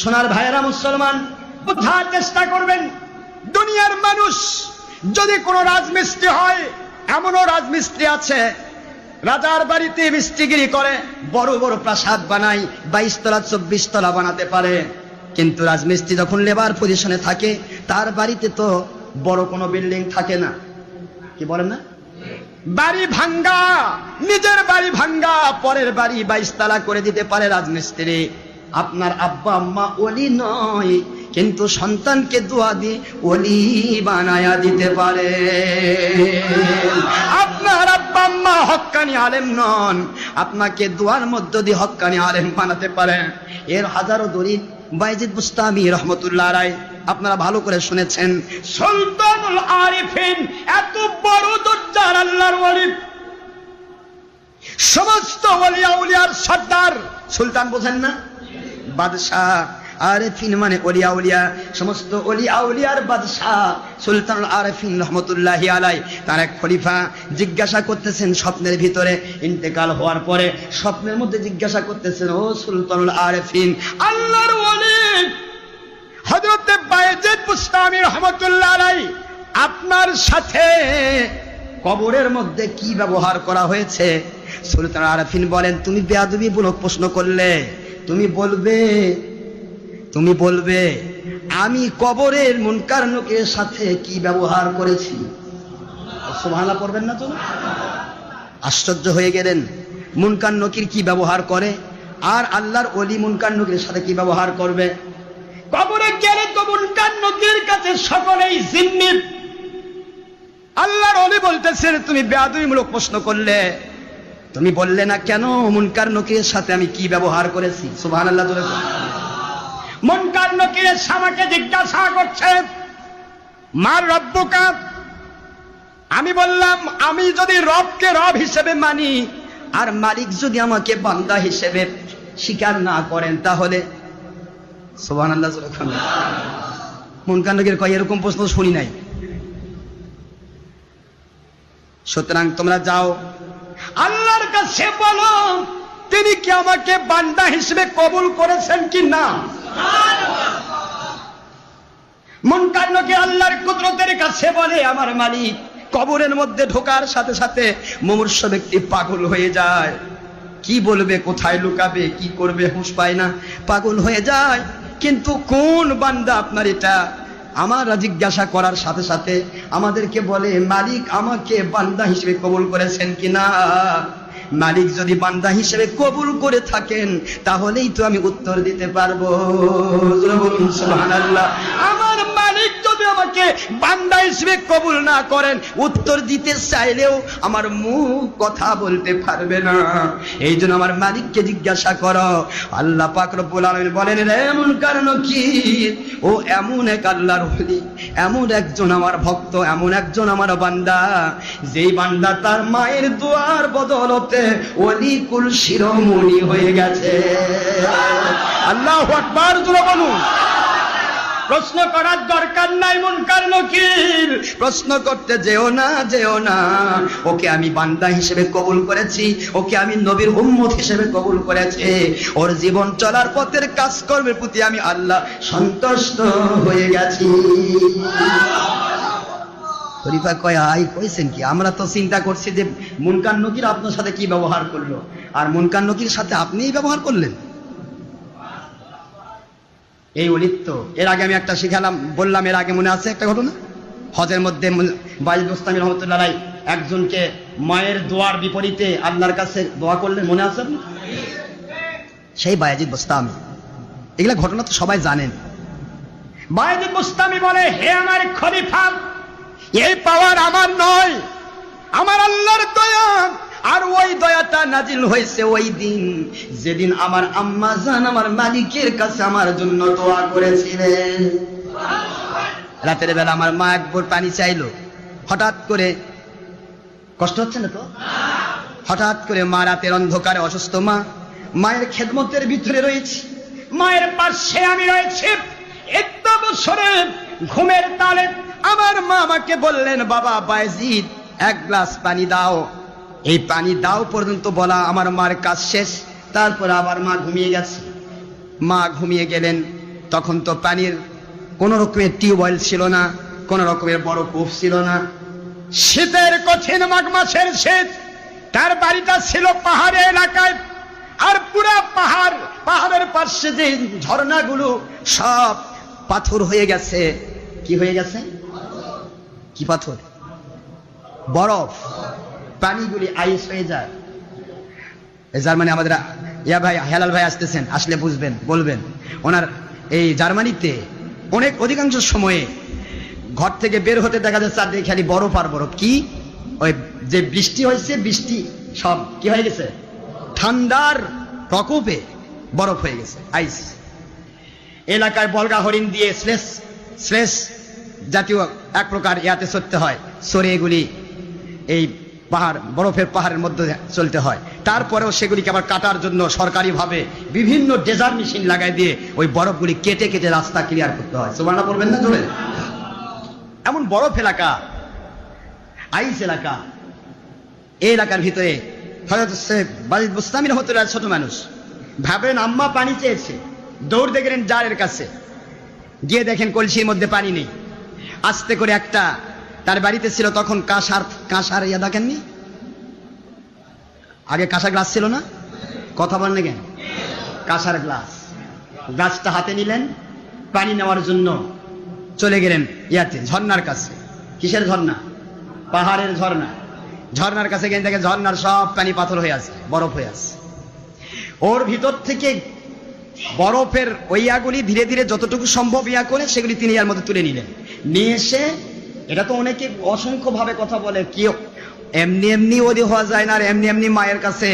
সোনার ভাইয়েরা মুসলমান বোঝার চেষ্টা করবেন, দুনিয়ার মানুষ যদি কোনো রাজমিস্ত্রি হয়, এমনও রাজমিস্ত্রি আছে, রাজার বাড়িতে মিস্ত্রিগিরি করে, বড় বড় প্রাসাদ বানায় বাইশ তলা চব্বিশ তলা বানাতে পারে। কিন্তু রাজমিস্ত্রি যখন লেবার পজিশনে থাকে, তার বাড়িতে তো বড় কোনো বিল্ডিং থাকে না। কি বলেন না? বাড়ি ভাঙ্গা, নিজের বাড়ি ভাঙ্গা, পরের বাড়ি বাইশ তালা করে দিতে পারে রাজমিস্ত্রি। আপনার আব্বা আম্মা ওলি নয়, কিন্তু সন্তানকে দোয়া দিয়ে ওলি বানায়া দিতে পারে। আপনার আব্বা আম্মা হক্কানি আলেম নন, আপনাকে দোয়ার মধ্য দিয়ে হক্কানি আলেম বানাতে পারেন এর হাজারো দলিল বাইজিদ বুস্তামি রহমতুল্লাহ রায় আপনারা ভালো করে শুনেছেন। সুলতানুল আরিফিন এত বড় দরজার আল্লাহর ওয়ালি সমস্ত ওলিয়া উলিয়ার সর্দার। সুলতান বোঝেন না? বাদশাহ, আরেফিন মানে অলিয়া উলিয়া, সমস্ত অলিয়া উলিয়ার বাদশাহ সুলতানুল আরেফিন রহমতুল্লাহি আলাই তার এক খলিফা জিজ্ঞাসা করতেছেন স্বপ্নের ভিতরে, ইন্তেকাল হওয়ার পরে স্বপ্নের মধ্যে জিজ্ঞাসা করতেছেন, ও সুলতানুল আরেফিন, আল্লাহর ওয়ালি হজরতে বায়েজিদ বুস্তামি রহমতুল্লাহ আলাই আপনার সাথে কবরের মধ্যে কি ব্যবহার করা হয়েছে? সুলতান আরাফিন বলেন, তুমি বেয়াদবি প্রশ্ন করলে। তুমি বলবে তুমি বলবে, আমি কবরের মুনকার লোকের সাথে কি ব্যবহার করেছি? সুবহানাল্লাহ পড়বেন না তো? আশ্চর্য হয়ে গেলেন, মুনকার নকির কি ব্যবহার করে? আর আল্লাহর অলি মুনকার নকির সাথে কি ব্যবহার করবে? কবরে গেলে তো মুনকার নকির কাছে সকলেই জিম্মি। আল্লাহর অলি বলতেছেন তুমি বেয়াদবিমূলক প্রশ্ন করলে। তুমি বললে না কেন মুনকার নকিরের সাথে আমি কি ব্যবহার করেছি? সুবহানাল্লাহ জোরে বলুন। মুনকার নকিরের আমাকে জিজ্ঞাসা করছে, মার রব্বুকা? আমি বললাম, আমি যদি রবকে রব হিসেবে মানি, আর মালিক যদি আমাকে বান্দা হিসেবে স্বীকার না করেন, তাহলে? সোহান আল্লাহ মন কান্ডকের কয়, এরকম প্রশ্ন শুনি নাই। সুতরাং তোমরা যাও আল্লাহর কাছে বলো, তিনি কি আমাকে বান্দা হিসেবে কবুল করেছেন কি না? মন কান্নকে আল্লাহর কুদরতের কাছে বলে, আমার মালিক, কবরের মধ্যে ঢোকার সাথে সাথে মুমূর্ষ ব্যক্তি পাগল হয়ে যায়। কি বলবে, কোথায় লুকাবে, কি করবে, হুঁশ পায় না। পাগল হয়ে যায়। কিন্তু কোন বান্দা আপনার এটা আমরা জিজ্ঞাসা করার সাথে সাথে আমাদেরকে বলে, মালিক আমাকে বান্দা হিসেবে কবুল করেছেন কিনা? মালিক যদি বান্দা হিসেবে কবুল করে থাকেন, তাহলেই তো আমি উত্তর দিতে পারব সুবহানাল্লাহ আমার মালিক যদি আমাকে বান্দা হিসেবে কবুল না করেন, উত্তর দিতে চাইলেও আমার মুখ কথা বলতে পারবে না। এই জন্য আমার মালিককে জিজ্ঞাসা করো, আল্লাহ পাক রব্বুল আলামিন বলেন এমন কারণ কি? ও এমন এক আল্লাহর ওলি, এমন একজন আমার ভক্ত, এমন একজন আমার বান্দা। যেই বান্দা তার মায়ের দোয়ার বদলতে ওলি কুল শিরোমণি হয়ে গেছে। আল্লাহ আকবার, জোরে বলুন। প্রশ্ন করার দরকার নাই, মুনকার নকির প্রশ্ন করতে যেও না যেও না। ওকে আমি বান্দা হিসেবে কবুল করেছি, ওকে আমি নবীর উম্মত হিসেবে কবুল করেছি। ওর জীবন চলার পথের কাজকর্মের প্রতি আমি আল্লাহ সন্তুষ্ট হয়ে গেছি। কয়, আই, কইছেন কি? আমরা তো চিন্তা করছি যে মুনকান নকির আপনার সাথে কি ব্যবহার করল? আর মুনকান নকির সাথে আপনিই ব্যবহার করলেন? এই অলিত্য, এর আগে আমি একটা শিখালাম, বললাম, এর আগে মনে আছে একটা ঘটনা? হজের মধ্যে বাইজ গোস্তামী রহমতুল্লাহ একজনকে মায়ের দোয়ার বিপরীতে আল্লাহর কাছে দোয়া করলেন, মনে আছে সেই বায়াজিদ বোস্তামি এগুলা ঘটনা তো সবাই জানেন। বায়াজিদ বোস্তামি বলে, হে আমার খলিফা, এই পাওয়ার আমার নয়, আমার আল্লাহর দয়া আর ওই দয়াটা নাজিল হয়েছে ওই দিন। যেদিন আমার আম্মা জান আমার মালিকের কাছে আমার জন্য দোয়া করেছিলেন। রাতের বেলা আমার মা একবার পানি চাইলো। হঠাৎ করে, কষ্ট হচ্ছে না তো? হঠাৎ করে মা রাতের অন্ধকারে অসুস্থ মা, মায়ের খেদমতের ভিতরে রয়েছে। মায়ের পাশে আমি রয়েছি। এত বছরে ঘুমের তালে আমার মা আমাকে বললেন, বাবা বায়জিৎ এক গ্লাস পানি দাও। এই পানি দাও পর্যন্ত বলা আমার মার কাজ শেষ। তারপর আবার মা ঘুমিয়ে গেছে। মা ঘুমিয়ে গেলেন। তখন তো পানির কোন রকমের টিউবওয়েল ছিল না, কোন রকমের বড় কূপ ছিল না। শীতের কঠিন মাঘ মাসের শীত, তার বাড়িটা ছিল পাহাড়ে এলাকায়। আর পুরা পাহাড়, পাহাড়ের পাশে যে ঝর্ণাগুলো, সব পাথর হয়ে গেছে। কি হয়ে গেছে? কি পাথর? বরফ। পানিগুলি আইস হয়ে যায়। জার্মানি আমাদের ইয়া ভাই, হেলাল ভাই আসতেছেন, আসলে বুঝবেন, বলবেন। ওনার এই জার্মানিতে অনেক অধিকাংশ সময়ে ঘর থেকে বের হতে দেখা যাচ্ছে চারদিকে খালি বরফ আর বরফ। কি? ওই যে বৃষ্টি হয়েছে, বৃষ্টি সব কি হয়ে গেছে? ঠান্ডার প্রকোপে বরফ হয়ে গেছে, আইস। এলাকায় বলগা হরিণ দিয়ে শ্লেষ শ্লেষ জাতীয় এক প্রকার ইয়াতে চড়তে হয়। সরে এগুলি, এই পাহাড়, বরফের পাহাড়ের মধ্যে চলতে হয়। তারপরেও সেগুলিকে আবার কাটার জন্য সরকারিভাবে বিভিন্ন ডেজার মেশিন লাগাই দিয়ে ওই বরফগুলি কেটে কেটে রাস্তা ক্লিয়ার করতে হয়। সুবানা বলবেন না চলে এমন বরফ এলাকা, আইস এলাকা, এই এলাকার ভিতরে সে বাজিদ বুস্তামি ছোট মানুষ। ভাবেন আম্মা পানি চেয়েছে, দৌড় দেখলেন জারের কাছে। গিয়ে দেখেন কলসির মধ্যে পানি নেই। আস্তে করে একটা তার বাড়িতে ছিল তখন কাঁসার কাঁসার ইয়া দেখেননি? আগে কাঁসা গ্লাস ছিল না? কথা বলেন না কেন? কাঁসার গ্লাস। গ্লাসটা হাতে নিলেন, পানি নেওয়ার জন্য চলে গেলেন ইয়াতে ঝর্ণার কাছে। কিসের ঝর্ণা? পাহাড়ের ঝর্ণা। ঝর্ণার কাছে গেলে দেখে ঝর্ণার সব পানি পাথর হয়ে আছে, বরফ হয়ে আছে। ওর ভিতর থেকে বরফের ওই ওইয়াগুলি ধীরে ধীরে যতটুকু সম্ভব ইয়া করে, সেগুলি তিনি ইয়ার মধ্যে তুলে নিলেন। নিয়ে এসে এটা তো অনেকে অসংখ্যভাবে কথা বলে, কেউ এমনি এমনি ওদি হওয়া যায় না আর এমনি এমনি মায়ের কাছে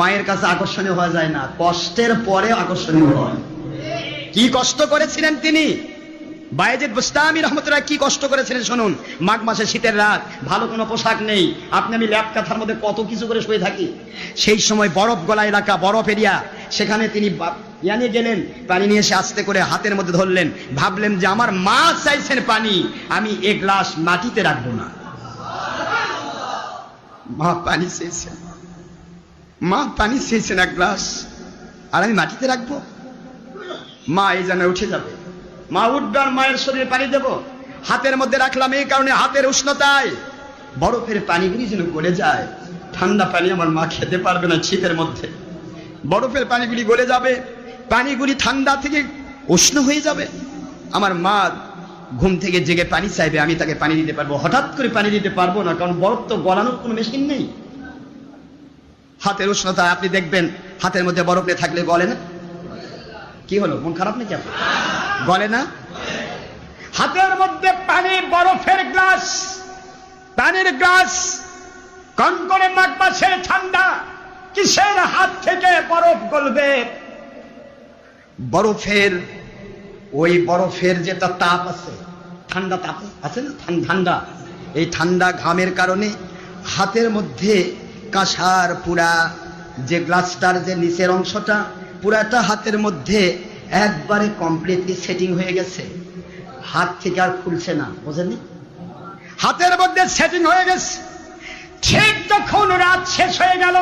মায়ের কাছে আকর্ষণীয় হওয়া যায় না। কষ্টের পরে আকর্ষণীয় হয়। কি কষ্ট করেছিলেন তিনি? বায়েজিদ বুস্তামি রহমতুল্লাহ কি কষ্ট করেছিলেন শুনুন। মাঘ মাসে শীতের রাত, ভালো কোনো পোশাক নেই। আপনি আমি ল্যাপ কাথার মধ্যে কত কিছু করে শুয়ে থাকি। সেই সময় বরফ গলা এলাকা, বরফ এরিয়া, সেখানে তিনি বা- গেলেন, পানি নিয়ে এসে আস্তে করে হাতের মধ্যে ধরলেন। ভাবলেন যে আমার মা চাইছেন পানি, আমি এ গ্লাস মাটিতে রাখব না। মা পানি চেয়েছেন। মা পানি চেয়েছেন এক গ্লাস, আর আমি মাটিতে রাখব? মা এই জানে উঠে যাবে। মা উঠবে আর মায়ের শরীরে পানি দেব। হাতের মধ্যে রাখলাম এই কারণে হাতের উষ্ণতায়। বরফের পানিগুলি যেন গলে যায়। ঠান্ডা পানি আমার মা খেতে পারবে না শীতের মধ্যে। বরফের পানিগুলি গলে যাবে। পানিগুলি ঠান্ডা থেকে উষ্ণ হয়ে যাবে। আমার মা ঘুম থেকে জেগে পানি চাইবে, আমি তাকে পানি দিতে পারব। হঠাৎ করে পানি দিতে পারব না, কারণ বরফ তো গলানোর কোনো মেশিন নেই। হাতের উষ্ণতা, আপনি দেখবেন হাতের মধ্যে বরফ নিয়ে থাকলে গলে না। কি হলো, মন খারাপ নাকি আপনার? গলে না? হাতের মধ্যে পানি, বরফের গ্লাস, পানির গ্লাস কনকনে মাঘ ঠান্ডা, কিসের হাত থেকে বরফ গলবে? বরফের, ওই বরফের যেটা তাপ আছে, ঠান্ডা তাপ আছে না? ঠান্ডা। এই ঠান্ডা ঘামের কারণে হাতের মধ্যে কাঁসার পুরা, যে গ্লাসটার যে নিচের অংশটা, পুরাটা হাতের মধ্যে একবারে কমপ্লিটলি সেটিং হয়ে গেছে। হাত থেকে আর খুলছে না, বোঝেননি? হাতের মধ্যে সেটিং হয়ে গেছে। ঠিক যখন রাত শেষ হয়ে গেল,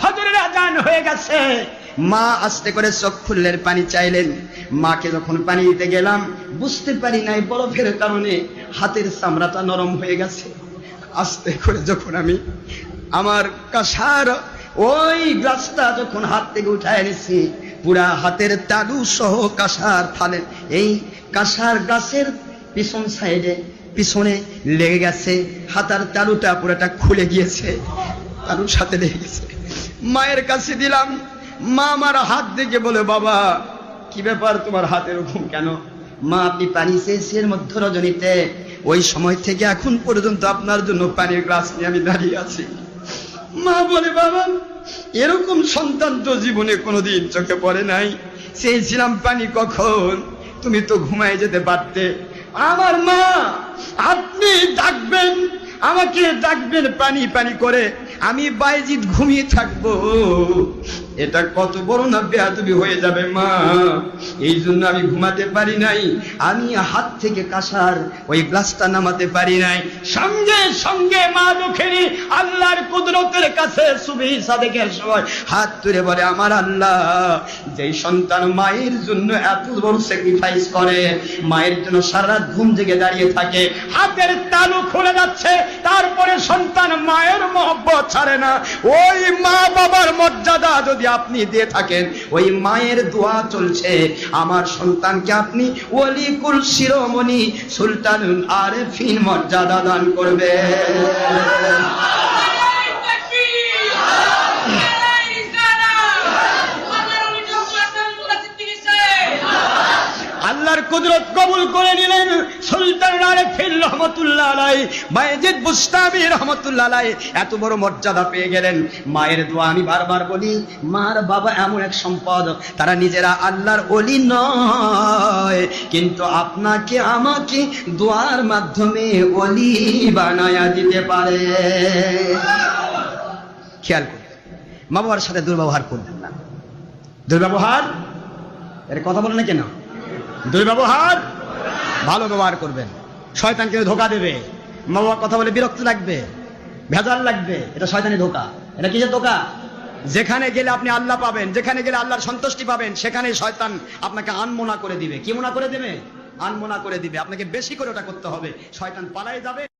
ফজরের আজান হয়ে গেছে। মা আস্তে করে চোখ খুললেন, পানি চাইলেন। মাকে যখন পানি দিতে গেলাম, বুঝতে পারি নাই বরফের কারণে হাতের চামড়াটা নরম হয়ে গেছে। আস্তে করে যখন আমি আমার কাঁসার ওই গ্লাসটা যখন হাত থেকে উঠায় এনেছি পুরা হাতের তালু সহ কাঁসার থালে এই কাঁসার গাছের পিছন সাইডে, পিছনে লেগে গেছে, হাতার তালুটা পুরাটা খুলে গিয়েছে, তালুর সাথে লেগে গেছে। মায়ের কাছে দিলাম, মা আমার হাত দেখে বলে, বাবা, কি ব্যাপার তোমার হাতে এরকম কেন? মা, আপনি পানি চেয়েছেন মধ্য রজনীতে। ওই সময় থেকে এখন পর্যন্ত আপনার জন্য পানির গ্লাস নিয়ে আমি দাঁড়িয়ে আছি। মা বলে, বাবা এরকম সন্তান তো জীবনে কোনোদিন চোখে পড়ে নাই। চেয়েছিলাম পানি কখন? তুমি তো ঘুমায় যেতে পারতে। আমার মা, আপনি ডাকবেন, আমাকে ডাকবেন পানি পানি করে। আমি বাইজিৎ ঘুমিয়ে থাকব। এটা কত বড় না বেয়াদবি হয়ে যাবে, মা। এই জন্য আমি ঘুমাতে পারি নাই, আমি হাত থেকে কাসার ওই গ্লাসটা নামাতে পারি নাই। সঙ্গে সঙ্গে মা দুঃখেরই আল্লাহর কুদরতের কাছে সুবি সাদেকের সময় হাত তুলে বলে, আমার আল্লাহ, যেই সন্তান মায়ের জন্য এত বড় স্যাক্রিফাইস করে, মায়ের জন্য সারা ঘুম জেগে দাঁড়িয়ে থাকে, হাতের তালু খুলে যাচ্ছে, তারপরে সন্তান মায়ের মহব্বত ছাড়ে না। ওই মা বাবার মর্যাদা যদি আপনি দিয়ে থাকেন, ওই মায়ের দোয়া চলছে। আমার সন্তানকে আপনি ওলিকুল শিরোমণি সুলতানুল আরেফিন মর্যাদা দান করবে আল্লাহর কুদরত কবুল করে নিলেন। সুলতান আরেফিন রহমতুল্লাহ আলাই মায়েজিদ বুস্তামি রহমতুল্লাহ আলাই। এত বড় মর্যাদা পেয়ে গেলেন। মায়ের দোয়া আমি বারবার বলি মার বাবা এমন এক সম্পদ তারা নিজেরা আল্লাহর অলি নয়। কিন্তু আপনাকে আমাকে দোয়ার মাধ্যমে অলি বানায়া দিতে পারে। খেয়াল করুন মা বাবার সাথে দুর্ব্যবহার করবেন না। দুর্ব্যবহার? এর কথা বলে না কেন? দুর্ব্যবহার? ভালো ব্যবহার করবেন। শয়তানকে ধোকা দেবে। মা বাবা কথা বলে বিরক্ত লাগবে। ভেজাল লাগবে। এটা শয়তানি ধোকা। এটা কিসের ধোকা? যেখানে গেলে আপনি আল্লাহ পাবেন, যেখানে গেলে আল্লাহর সন্তুষ্টি পাবেন, সেখানে শয়তান আপনাকে আনমোনা করে দিবে। কি মোনা করে দেবে? আনমোনা করে দিবে। আপনাকে বেশি করে ওটা করতে হবে। শয়তান পালাই যাবে।